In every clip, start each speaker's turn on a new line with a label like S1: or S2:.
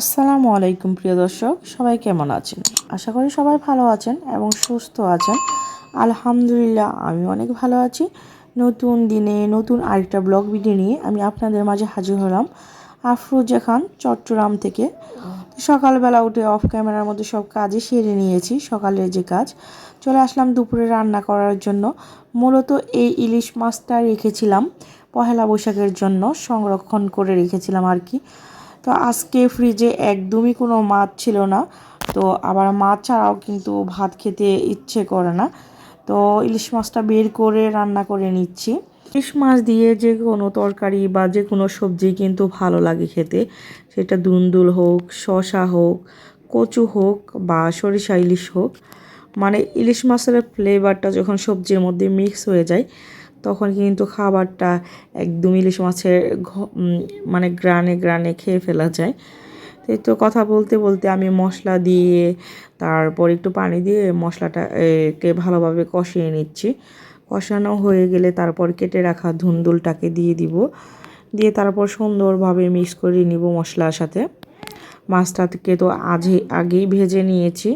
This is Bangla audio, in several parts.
S1: আসসালামু আলাইকুম, প্রিয় দর্শক। সবাই কেমন আছেন? আশা করি সবাই ভালো আছেন এবং সুস্থ আছেন। আলহামদুলিল্লাহ, আমি অনেক ভালো আছি। নতুন দিনে নতুন আরেকটা ব্লগ ভিডিও নিয়ে আমি আপনাদের মাঝে হাজির হলাম আফরোজা খান, চট্টগ্রাম থেকে। সকালবেলা উঠে অফ ক্যামেরার মধ্যে সব কাজে সেরে নিয়েছি, সকালের যে কাজ। চলে আসলাম দুপুরে রান্না করার জন্য। মূলত এই ইলিশ মাছটা রেখেছিলাম, পহেলা বৈশাখের জন্য সংরক্ষণ করে রেখেছিলাম আর কি। তো আজকে ফ্রিজে একদমই কোনো মাছ ছিল না। তো আবার মাছ ছাড়াও কিন্তু ভাত খেতে ইচ্ছে করে না। তো ইলিশ মাছটা বের করে রান্না করে নিচ্ছি। ইলিশ মাছ দিয়ে যে কোনো তরকারি বা যে কোনো সবজি কিন্তু ভালো লাগে খেতে। সেটা দুন্দুল হোক শশা হোক, কচু হোক বা সরিষা ইলিশ হোক। মানে ইলিশ মাছের ফ্লেভারটা যখন সবজির মধ্যে মিক্স হয়ে যায় তখন কিন্তু খাবারটা একদম ইলিশ মাছের মানে গ্রানে গ্রানে খেয়ে ফেলা যায়। তো কথা বলতে বলতে আমি মশলা দিয়ে, তারপর একটু পানি দিয়ে মশলাটা কে ভালোভাবে কষিয়ে নিচ্ছি। কষানো হয়ে গেলে তারপর কেটে রাখা ধুন্দুলটাকে দিয়ে দিব। দিয়ে তারপর সুন্দরভাবে মিক্স করে নিব মশলার সাথে। মাছটাকে তো আজই আগেই ভেজে নিয়েছি।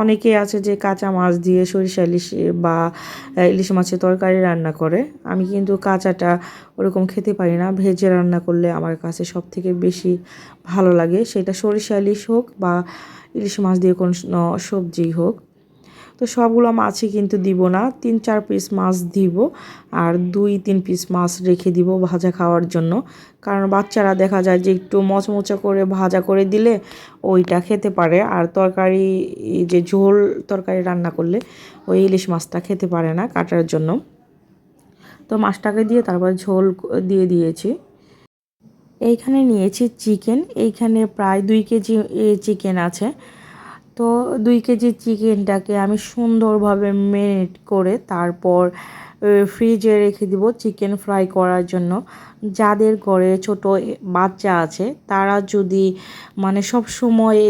S1: অনেকে আছে যে কাঁচা মাছ দিয়ে সরিষা ইলিশ বা ইলিশ মাছের তরকারি রান্না করে। আমি কিন্তু কাঁচাটা ওরকম খেতে পারি না। ভেজে রান্না করলে আমার কাছে সব থেকে বেশি ভালো লাগে। সেটা সরিষা ইলিশ হোক বা ইলিশ মাছ দিয়ে কোনো সবজি হোক। তো সবগুলো মাছই কিন্তু দিব না। তিন, চার পিস মাছ দিব আর দুই, তিন পিস মাছ রেখে দিব ভাজা খাওয়ার জন্য। কারণ বাচ্চারা দেখা যায় যে একটু মচমচা করে ভাজা করে দিলে ওইটা খেতে পারে। আর তরকারি যে ঝোল তরকারি রান্না করলে ওই ইলিশ মাছটা খেতে পারে না কাটার জন্য। তো মাছটাকে দিয়ে তারপর ঝোল দিয়ে দিয়েছি। এইখানে নিয়েছি চিকেন। এইখানে প্রায় দুই কেজি চিকেন আছে। তো দুই কেজি চিকেনটাকে আমি সুন্দরভাবে মেরিনেট করে তারপর ফ্রিজে রেখে দিব চিকেন ফ্রাই করার জন্য। যাদের ঘরে ছোট বাচ্চা আছে, তারা যদি মানে সব সময়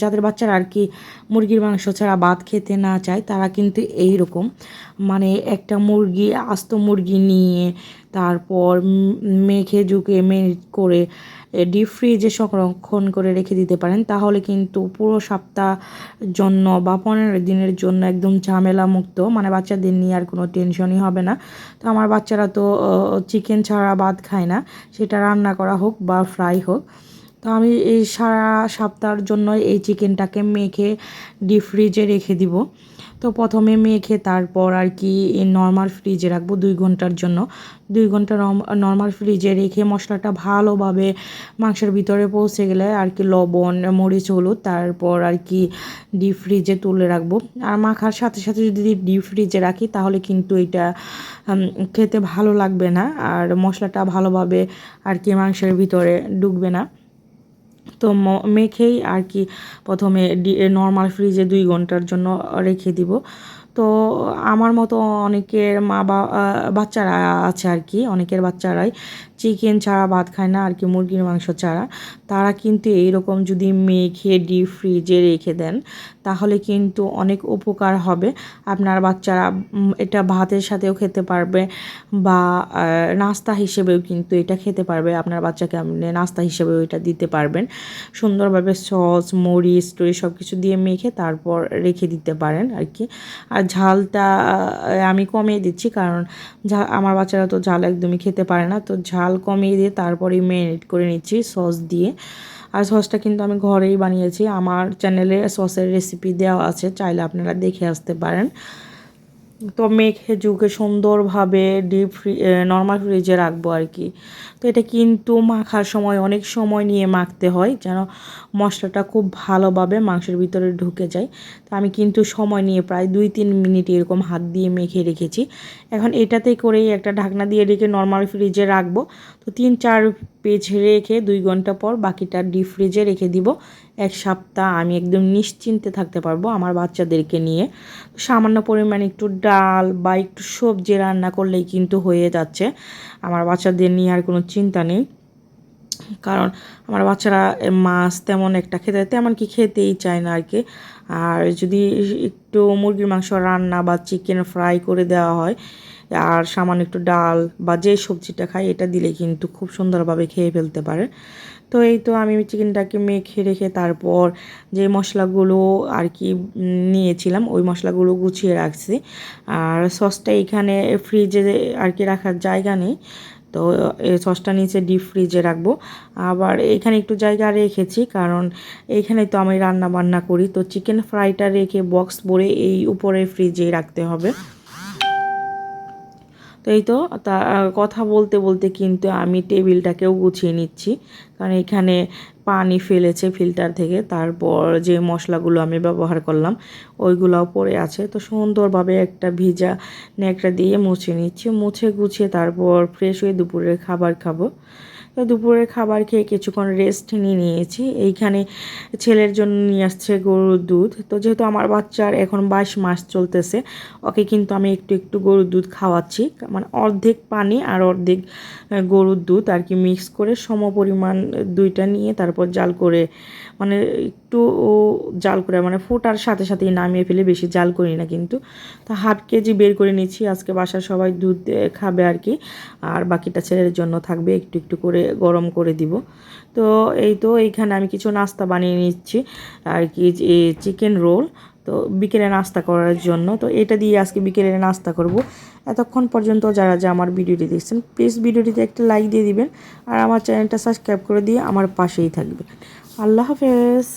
S1: যাদের বাচ্চারা আর কি মুরগির মাংস ছাড়া ভাত খেতে না চায়, তারা কিন্তু এই রকম মানে একটা মুরগি, আস্ত মুরগি নিয়ে, তারপর মেখে ঝুঁকে মেরিট করে ডিপ ফ্রিজে সংরক্ষণ করে রেখে দিতে পারেন, তাহলে কিন্তু পুরো সপ্তাহ জন্য বা পনেরো দিনের জন্য একদম ঝামেলা মুক্ত মানে বাচ্চাদের নিয়ে আর কোনো টেনশনই হবে না। তো আমার বাচ্চারা তো চিকেন ছাড়া ভাত খায় না। সেটা রান্না করা হোক বা ফ্রাই হোক। তো আমি এই সারা সপ্তাহের জন্য এই চিকেনটাকে মেখে ডিপ ফ্রিজে রেখে দিব। তো প্রথমে মেখে তারপর আর কি নর্মাল ফ্রিজে রাখব দুই ঘণ্টার জন্য। দুই ঘণ্টা নর্মাল ফ্রিজে রেখে মশলাটা ভালোভাবে মাংসের ভিতরে পৌঁছে গেলে আর কি লবণ, মরিচ, হলুদ তারপর আর কি ডিপ ফ্রিজে তুলে রাখব। আর মাখার সাথে সাথে যদি ডিপ ফ্রিজে রাখি তাহলে কিন্তু এটা খেতে ভালো লাগবে না। আর মশলাটা ভালোভাবে আর কি মাংসের ভিতরে ঢুকবে না। তো মেখেই আর কি প্রথমে নর্মাল ফ্রিজে দুই ঘণ্টার জন্য রেখে দিব। তো আমার মতো অনেকের মা বাচ্চারা আছে আর কি, অনেকের বাচ্চারাই। চিকেন ছাড়া ভাত খায় না, আর কি মুরগির মাংস ছাড়া। তারা কিন্তু এইরকম যদি মেখে ডিপ ফ্রিজে রেখে দেন, তাহলে কিন্তু অনেক উপকার হবে। আপনার বাচ্চারা এটা ভাতের সাথেও খেতে পারবে বা নাস্তা হিসেবেও কিন্তু এটা খেতে পারবে। আপনার বাচ্চাকে আপনি নাস্তা হিসেবেও এটা দিতে পারবেন। সুন্দরভাবে সস, মরিচ টরি সব কিছু দিয়ে মেখে তারপর রেখে দিতে পারেন, আর কি। আর ঝালটা আমি কমিয়ে দিচ্ছি, কারণ আমার বাচ্চারা তো ঝাল একদমই খেতে পারে না, তো ঝাল ঝাল কমিয়ে দিয়ে তারপরে ম্যারিনেট করে নিচ্ছি সস দিয়ে। আর সসটা কিন্তু আমি ঘরেই বানিয়েছি। আমার চ্যানেলে সসের রেসিপি দেওয়া আছে, চাইলে আপনারা দেখে আসতে পারেন। তো মেখে ঝুঁকে সুন্দরভাবে ডিপ ফ্রি নর্মাল ফ্রিজে রাখব আর কি। তো এটা কিন্তু মাখার সময়, অনেক সময় নিয়ে মাখতে হয় যেন মশলাটা খুব ভালোভাবে মাংসের ভিতরে ঢুকে যায়। তো আমি কিন্তু সময় নিয়ে প্রায় দুই তিন মিনিট এরকম হাত দিয়ে মেখে রেখেছি। এখন এটাতে করেই একটা ঢাকনা দিয়ে রেখে নর্মাল ফ্রিজে রাখব। তো তিন চার পেজ রেখে দুই ঘণ্টা পর বাকিটা ডিপ ফ্রিজে রেখে দিব। এক সপ্তাহ আমি একদম নিশ্চিন্তে থাকতে পারব আমার বাচ্চাদেরকে নিয়ে। সামান্য পরিমাণে একটু ডাল বা একটু সবজি রান্না করলেই কিন্তু হয়ে যাচ্ছে। আমার বাচ্চাদের নিয়ে আর কোনো চিন্তা নেই। কারণ আমার বাচ্চারা মাছ তেমন একটা খেতে তেমন কি খেতেই চায় না আর কি আর যদি একটু মুরগির মাংস রান্না বা চিকেন ফ্রাই করে দেওয়া হয় আর সামান্য একটু ডাল বা যে সবজিটা খায়, এটা দিলে কিন্তু খুব সুন্দরভাবে খেয়ে ফেলতে পারে। তো এই তো আমি চিকেনটাকে মেখে রেখে তারপর যে মশলাগুলো আর কি নিয়েছিলাম, ওই মশলাগুলো গুছিয়ে রাখছি। আর সসটা এখানে ফ্রিজে আর কি রাখার জায়গা নেই, তো সসটা নিচে ডিপ ফ্রিজে রাখব। আবার এখানে একটু জায়গা রেখেছি, কারণ এইখানে তো আমি রান্না বান্না করি, তো চিকেন ফ্রাইটা রেখে বক্স ভরে এই উপরে ফ্রিজে রাখতে হবে। তো? এই তো তা কথা বলতে বলতে কিন্তু আমি টেবিলটাকেও গুছিয়ে নিচ্ছি। কারণ এখানে পানি ফেলেছে ফিল্টার থেকে। তারপর যে মশলাগুলো আমি ব্যবহার করলাম, ওইগুলোও পড়ে আছে। তো সুন্দরভাবে একটা ভিজা ন্যাকড়া দিয়ে মুছে নিচ্ছি। মুছে গুছিয়ে তারপর ফ্রেশ হয়ে দুপুরের খাবার খাব। দুপুরের খাবার খেয়ে কিছুক্ষণ রেস্ট নিয়ে নিয়েছি। এইখানে ছেলের জন্য নিয়ে আসছে গরুর দুধ। তো যেহেতু আমার বাচ্চার এখন বাইশ মাস চলতেছে, ওকে কিন্তু আমি একটু একটু গরুর দুধ খাওয়াচ্ছি। মানে অর্ধেক পানি আর অর্ধেক গরুর দুধ আর কি মিক্স করে সম পরিমাণ দুইটা নিয়ে তারপর জাল করে মানে একটু জাল করে মানে ফোটার সাথে সাথেই নামিয়ে ফেলে, বেশি জাল করি না কিন্তু। তো হাফ কেজি বের করে নিচ্ছি আজকে বাসার সবাই দুধ খাবে আর কি। আর বাকিটা ছেলের জন্য থাকবে, একটু একটু করে গরম করে দিব। তো এই তো এইখানে আমি কিছু নাস্তা বানিয়ে নিচ্ছি। আর কি চিকেন রোল, তো বিকেলে নাস্তা করার জন্য। তো এটা দিয়ে আজকে বিকেলে নাস্তা করব। এতক্ষণ পর্যন্ত যারা যা আমার ভিডিওটি দেখছেন প্লিজ ভিডিওটিতে একটা লাইক দিয়ে দিবেন। আর আমার চ্যানেলটা সাবস্ক্রাইব করে দিয়ে আমার পাশেই থাকবে আল্লাহ হাফেজ।